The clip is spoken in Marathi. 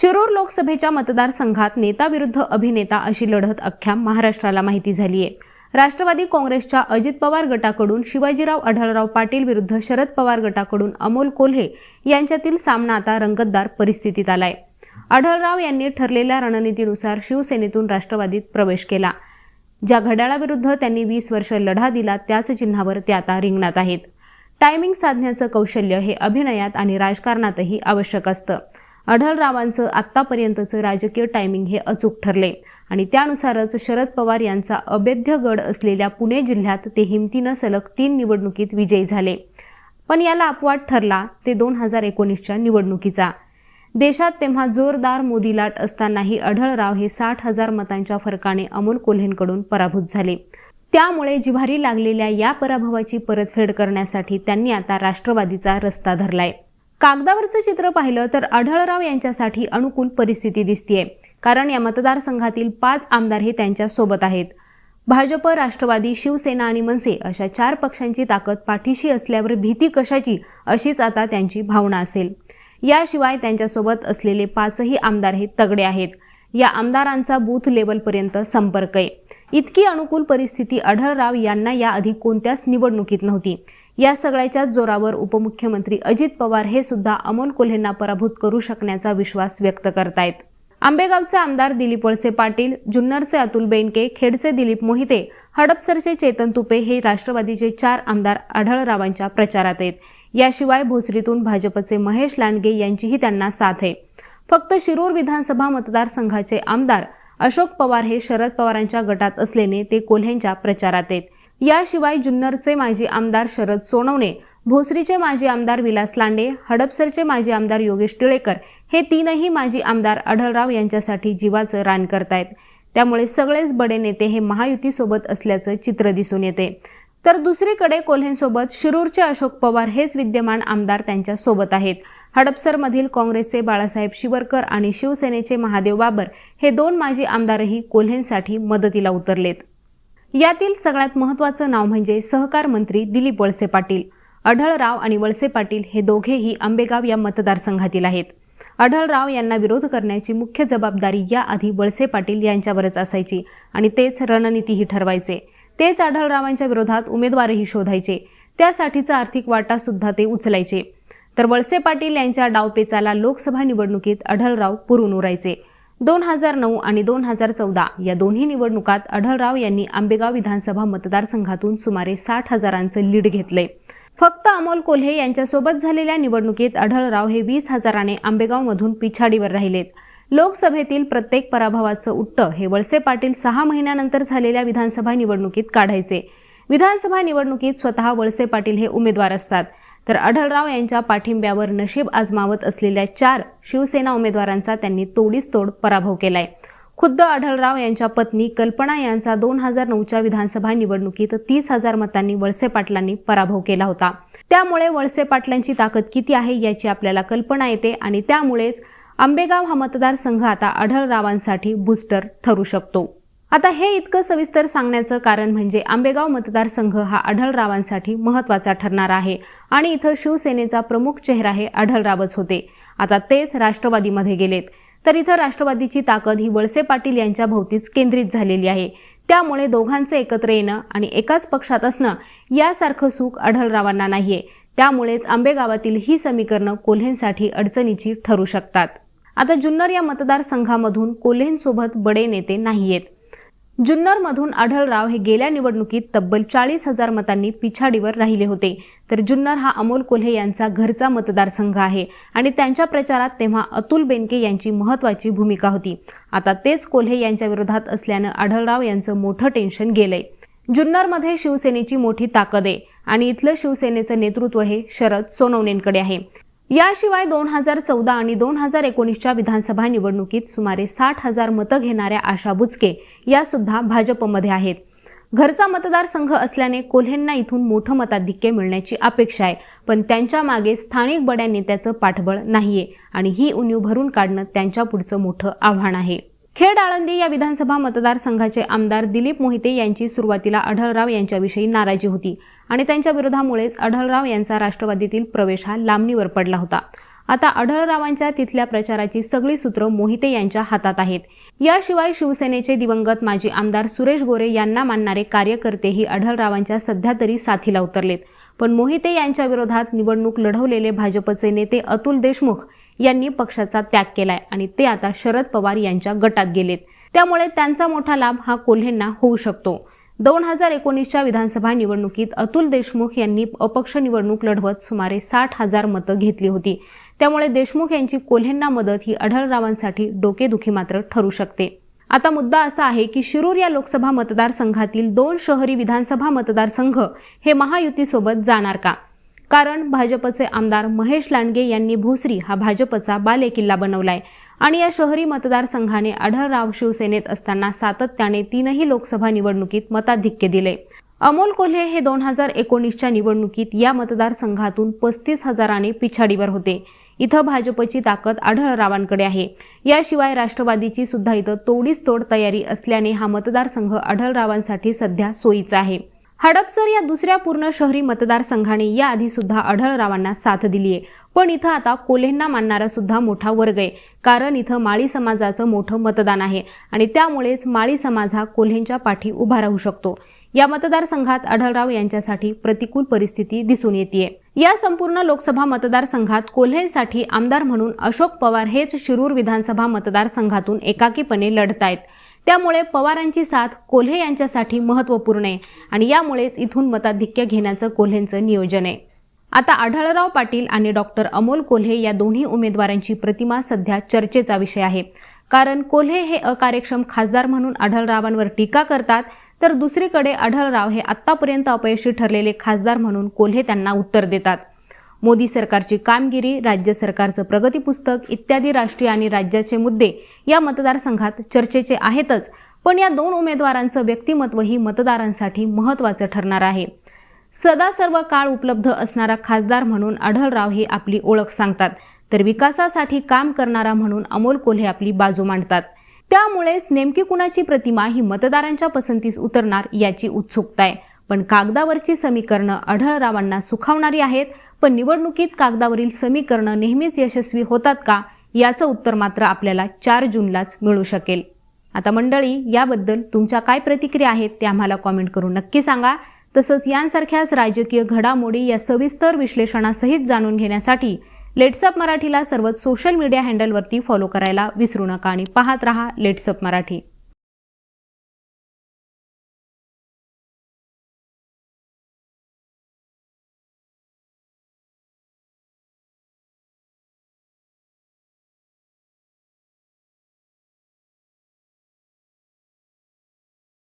शिरूर लोकसभेच्या मतदारसंघात नेता विरुद्ध अभिनेता अशी लढत अख्ख्या महाराष्ट्राला माहिती झाली आहे राष्ट्रवादी काँग्रेसच्या अजित पवार गटाकडून शिवाजीराव आढळराव पाटील विरुद्ध शरद पवार गटाकडून अमोल कोल्हे यांच्यातील सामना आता रंगतदार परिस्थितीत आलाय. आढळराव यांनी ठरलेल्या रणनीतीनुसार शिवसेनेतून राष्ट्रवादीत प्रवेश केला. ज्या घड्याळाविरुद्ध त्यांनी वीस वर्ष लढा दिला त्याच चिन्हावर ते आता रिंगणात आहेत. टायमिंग साधण्याचं कौशल्य हे अभिनयात आणि राजकारणातही आवश्यक असतं. आढळरावांचं आत्तापर्यंतचं राजकीय टायमिंग हे अचूक ठरले. आणि त्यानुसारच शरद पवार यांचा अभेद्य गड असलेल्या पुणे जिल्ह्यात ते हिमतीनं सलग तीन निवडणुकीत विजयी झाले. पण याला अपवाद ठरला ते दोन हजार एकोणीसच्या निवडणुकीचा. देशात तेव्हा जोरदार मोदी लाट असतानाही आढळराव हे साठ हजार मतांच्या फरकाने अमोल कोल्हेंकडून पराभूत झाले. त्यामुळे जिव्हारी लागलेल्या या पराभवाची परतफेड करण्यासाठी त्यांनी आता राष्ट्रवादीचा रस्ता धरलाय. कागदावरचं चित्र पाहिलं तर आढळराव यांच्यासाठी अनुकूल परिस्थिती दिसतीये. कारण या मतदारसंघातील पाच आमदार हे त्यांच्यासोबत आहेत. भाजप राष्ट्रवादी शिवसेना आणि मनसे अशा चार पक्षांची ताकद पाठीशी असल्यावर भीती कशाची अशीच आता त्यांची भावना असेल. याशिवाय त्यांच्यासोबत असलेले पाचही आमदार हे तगडे आहेत. या आमदारांचा बूथ लेवलपर्यंत संपर्क आहे. इतकी अनुकूल परिस्थिती आढळराव यांना याआधी कोणत्याच निवडणुकीत नव्हती. या सगळ्याच्याच जोरावर उपमुख्यमंत्री अजित पवार हे सुद्धा अमोल कोल्हेंना पराभूत करू शकण्याचा विश्वास व्यक्त करतायत. आंबेगावचे आमदार दिलीप वळसे पाटील जुन्नरचे अतुल बेनके खेडचे दिलीप मोहिते हडपसरचे चेतन तुपे हे राष्ट्रवादीचे चार आमदार आढळरावांच्या प्रचारात आहेत. याशिवाय भोसरीतून भाजपचे महेश लांडगे यांचीही त्यांना साथ आहे. फक्त शिरूर विधानसभा मतदारसंघाचे आमदार अशोक पवार हे शरद पवारांच्या गटात असल्याने ते कोल्हेंच्या प्रचारात आहेत. याशिवाय जुन्नरचे माजी आमदार शरद सोनवणे भोसरीचे माजी आमदार विलास लांडे हडपसरचे माजी आमदार योगेश टिळेकर हे तीनही माजी आमदार आढळराव यांच्यासाठी जीवाचं रान करतायत. त्यामुळे सगळेच बडे नेते हे महायुतीसोबत असल्याचं चित्र दिसून येते. तर दुसरीकडे कोल्हेंसोबत शिरूरचे अशोक पवार हेच विद्यमान आमदार त्यांच्यासोबत आहेत. हडपसरमधील काँग्रेसचे बाळासाहेब शिवरकर आणि शिवसेनेचे महादेव बाबर हे दोन माजी आमदारही कोल्हेंसाठी मदतीला उतरलेत. यातील सगळ्यात महत्त्वाचं नाव म्हणजे सहकार मंत्री दिलीप वळसे पाटील. अढळराव आणि वळसे पाटील हे दोघेही आंबेगाव या मतदारसंघातील आहेत. अढळराव यांना विरोध करण्याची मुख्य जबाबदारी याआधी वळसे पाटील यांच्यावरच असायची आणि तेच रणनीतीही ठरवायचे. तेच आढळरावांच्या विरोधात उमेदवारही शोधायचे. त्यासाठीचा आर्थिक वाटा सुद्धा ते उचलायचे. तर वळसे पाटील यांच्या डावपेचाला लोकसभा निवडणुकीत आढळराव पुरून उरायचे. दोन हजार नऊ आणि दोन हजार चौदा या दोन्ही निवडणुकात आढळराव यांनी आंबेगाव विधानसभा मतदारसंघातून सुमारे साठ हजारांचं लीड घेतलंय. फक्त अमोल कोल्हे यांच्यासोबत झालेल्या निवडणुकीत आढळराव हे वीस हजाराने आंबेगावमधून पिछाडीवर राहिलेत. लोकसभेतील प्रत्येक पराभवाचं उट्ट हे वळसे पाटील सहा महिन्यानंतर झालेल्या विधानसभा निवडणुकीत काढायचे. विधानसभा निवडणुकीत स्वतः वळसे पाटील हे उमेदवार असतात. तर आढळराव यांच्या पाठिंब्यावर नशीब आजमावत असलेल्या चार शिवसेना उमेदवारांचा त्यांनी तोडीस तोड पराभव केलाय. खुद्द आढळराव यांच्या पत्नी कल्पना यांचा दोन हजार नऊच्या विधानसभा निवडणुकीत तीस हजार मतांनी वळसे पाटलांनी पराभव केला होता. त्यामुळे वळसे पाटलांची ताकद किती आहे याची आपल्याला कल्पना येते आणि त्यामुळेच आंबेगाव हा मतदारसंघ आता आढळरावांसाठी बूस्टर ठरू शकतो. आता हे इतकं सविस्तर सांगण्याचं कारण म्हणजे आंबेगाव मतदारसंघ हा आढळरावांसाठी महत्त्वाचा ठरणार आहे आणि इथं शिवसेनेचा प्रमुख चेहरा हे आढळरावच होते. आता तेच राष्ट्रवादीमध्ये गेलेत. तर इथं राष्ट्रवादीची ताकद ही वळसे पाटील यांच्या भोवतीच केंद्रित झालेली आहे. त्यामुळे दोघांचं एकत्र येणं आणि एकाच पक्षात असणं यासारखं सुख आढळरावांना नाहीये. त्यामुळेच आंबेगावातील ही समीकरणं कोल्हेंसाठी अडचणीची ठरू शकतात. आता जुन्नर या मतदारसंघामधून कोल्हेंसोबत बडे नेते नाहीयेत. जुन्नरमधून आढळराव हे गेल्या निवडणुकीत तब्बल चाळीस हजार मतांनी पिछाडीवर राहिले होते. तर जुन्नर हा अमोल कोल्हे यांचा घरचा मतदारसंघ आहे आणि त्यांच्या प्रचारात तेव्हा अतुल बेनके यांची महत्त्वाची भूमिका होती. आता तेच कोल्हे यांच्या विरोधात असल्यानं आढळराव यांचं मोठं टेन्शन गेलंय. जुन्नरमध्ये शिवसेनेची मोठी ताकद आहे आणि इथलं शिवसेनेचं नेतृत्व हे शरद सोनवणेंकडे आहे. याशिवाय दोन हजार चौदा आणि दोन हजार एकोणीसच्या विधानसभा निवडणुकीत सुमारे साठ हजार मतं घेणाऱ्या आशा बुचके या सुद्धा भाजपमध्ये आहेत. घरचा मतदारसंघ असल्याने कोल्हेंना इथून मोठं मताधिक्य मिळण्याची अपेक्षा आहे. पण त्यांच्या मागे स्थानिक बड्या नेत्याचं पाठबळ नाहीये आणि ही उणीव भरून काढणं त्यांच्या पुढचं मोठं आव्हान आहे. खेड आळंदी या विधानसभा मतदारसंघाचे आमदार दिलीप मोहिते यांची सुरुवातीला आढळराव यांच्याविषयी नाराजी होती आणि त्यांच्या विरोधामुळेच आढळराव यांचा राष्ट्रवादीतील प्रवेश हा लांबणीवर पडला होता. आता आढळरावांच्या तिथल्या प्रचाराची सगळी सूत्र मोहिते यांच्या हातात आहेत. याशिवाय शिवसेनेचे दिवंगत माजी आमदार सुरेश गोरे यांना मानणारे कार्यकर्तेही आढळरावांच्या सध्या तरी साथीला उतरलेत. पण मोहिते यांच्या विरोधात निवडणूक लढवलेले भाजपचे नेते अतुल देशमुख यांनी पक्षाचा त्याग केलाय आणि ते आता शरद पवार यांच्या गटात गेलेत. त्यामुळे त्यांचा मोठा लाभ हा कोल्हेंना होऊ शकतो. दोन हजार एकोणीसच्या विधानसभा निवडणुकीत अतुल देशमुख यांनी अपक्ष निवडणूक लढवत सुमारे साठ हजार मतं घेतली होती. त्यामुळे देशमुख यांची कोल्हेंना मदत ही आढळरावांसाठी डोकेदुखी मात्र ठरू शकते. आता मुद्दा असा आहे की शिरूर या लोकसभा मतदारसंघातील दोन शहरी विधानसभा मतदारसंघ हे महायुतीसोबत जाणार का? कारण भाजपचे आमदार महेश लांडगे यांनी भोसरी हा भाजपचा बालेकिल्ला बनवलाय. आणि या शहरी मतदारसंघाने आढळराव शिवसेनेत असताना सातत्याने तीनही लोकसभा निवडणुकीत मताधिक्य दिले. अमोल कोल्हे हे दोन हजार एकोणीसच्या निवडणुकीत या मतदारसंघातून पस्तीस हजाराने पिछाडीवर होते. इथं भाजपची ताकद आढळरावांकडे आहे. याशिवाय राष्ट्रवादीची सुद्धा इथं तोडीस तोड तयारी असल्याने हा मतदारसंघ आढळरावांसाठी सध्या सोयीचा आहे. हडपसर या दुसऱ्या पूर्ण शहरी मतदारसंघाने याआधी सुद्धा आढळरावांना साथ दिली आहे पण इथं आता कोल्हेंना मानणारा सुद्धा मोठा वर्ग आहे. कारण इथं माळी समाजाचं मोठं मतदान आहे आणि त्यामुळेच माळी समाज हा कोल्हेंच्या पाठी उभा राहू शकतो. या मतदारसंघात आढळराव यांच्यासाठी प्रतिकूल परिस्थिती दिसून येते या संपूर्ण लोकसभा मतदारसंघात कोल्हेंसाठी आमदार म्हणून अशोक पवार हेच शिरूर विधानसभा मतदारसंघातून एकाकीपणे लढतायत. त्यामुळे पवारांची साथ कोल्हे यांच्यासाठी महत्त्वपूर्ण आहे आणि यामुळेच इथून मताधिक्य घेण्याचं कोल्हेंचं नियोजन आहे. आता आढळराव पाटील आणि डॉक्टर अमोल कोल्हे या दोन्ही उमेदवारांची प्रतिमा सध्या चर्चेचा विषय आहे. कारण कोल्हे हे अकार्यक्षम खासदार म्हणून आढळरावांवर टीका करतात तर दुसरीकडे आढळराव हे आत्तापर्यंत अपयशी ठरलेले खासदार म्हणून कोल्हे त्यांना उत्तर देतात. मोदी सरकारची कामगिरी राज्य सरकारचं प्रगती पुस्तक इत्यादी राष्ट्रीय आणि राज्याचे मुद्दे या मतदारसंघात चर्चेचे आहेतच पण या दोन उमेदवारांचं व्यक्तिमत्वही मतदारांसाठी महत्त्वाचं ठरणार आहे. सदा सर्व काळ उपलब्ध असणारा खासदार म्हणून आढळराव ही आपली ओळख सांगतात तर विकासासाठी काम करणारा म्हणून अमोल कोल्हे आपली बाजू मांडतात. त्यामुळेच नेमकी कुणाची प्रतिमा ही मतदारांच्या पसंतीस उतरणार याची उत्सुकता आहे. पण कागदावरची समीकरणं आढळरावांना सुखावणारी आहेत. पण निवडणुकीत कागदावरील समीकरणं नेहमीच यशस्वी होतात का? याचं उत्तर मात्र आपल्याला चार जूनलाच मिळू शकेल. आता मंडळी याबद्दल तुमच्या काय प्रतिक्रिया आहेत ते आम्हाला कॉमेंट करून नक्की सांगा. तसंच यांसारख्याच राजकीय घडामोडी या सविस्तर विश्लेषणासहित जाणून घेण्यासाठी लेट्सअप मराठीला सर्वच सोशल मीडिया हँडलवरती फॉलो करायला विसरू नका आणि पाहत रहा लेट्सअप मराठी.